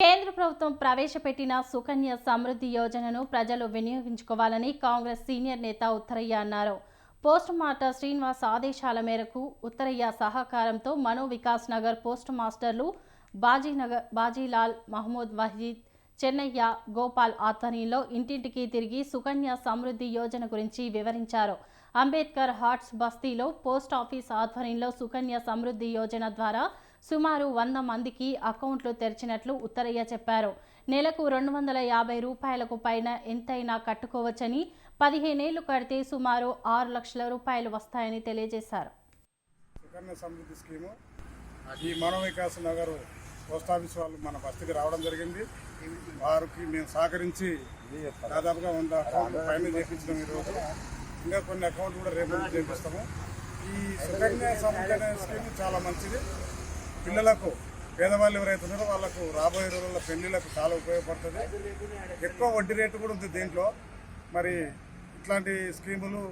కేంద్ర ప్రభుత్వం ప్రవేశపెట్టిన సుకన్య సమృద్ధి యోజనను ప్రజలు వినియోగించుకోవాలని కాంగ్రెస్ సీనియర్ నేత ఉత్తరయ్య అన్నారు. పోస్ట్ మాస్టర్ శ్రీనివాస్ ఆదేశాల మేరకు ఉత్తరయ్య సహకారంతో మనో వికాస్ నగర్ పోస్ట్ మాస్టర్లు బాజీనగర్ బాజీలాల్ మహమూద్ వహీద్ చెన్నయ్య గోపాల్ ఆధ్వర్యంలో ఇంటింటికి తిరిగి సుకన్య సమృద్ధి యోజన గురించి వివరించారు. అంబేద్కర్ హార్ట్స్ బస్తీలో పోస్ట్ ఆఫీస్ ఆధ్వర్యంలో సుకన్య సమృద్ధి యోజన ద్వారా సుమారు వంద మందికి అకౌంట్లు తెరిచినట్లు ఉత్తరయ్య చెప్పారు. నెలకు రెండు వందల యాభై రూపాయలకు పైన ఎంతైనా కట్టుకోవచ్చని పదిహేనేళ్ళు కడితే సుమారు ఆరు లక్షల రూపాయలు వస్తాయని తెలియజేశారు. సుకన్య సమృద్ధి స్కీము ఈ మనో వికాస్ నగర్ పోస్ట్ ఆఫీస్ వాళ్ళు మన బస్తికి రావడం జరిగింది. వారికి మేము సహకరించి దాదాపుగా వంద అకౌంట్లు పైన చేపించడం ఈరోజు. ఇంకా కొన్ని అకౌంట్లు కూడా రేపు చేపిస్తాము. ఈ సుకన్య సమృద్ధి స్కీమ్ చాలా మంచిది. పిల్లలకు పేదవాళ్ళు ఎవరైతే ఉన్నారో వాళ్ళకు రాబోయే రోజుల్లో పెళ్ళిళ్ళకు చాలా ఉపయోగపడుతుంది. ఎక్కువ వడ్డీ రేటు కూడా ఉంది దీంట్లో. మరి ఇట్లాంటి స్కీములు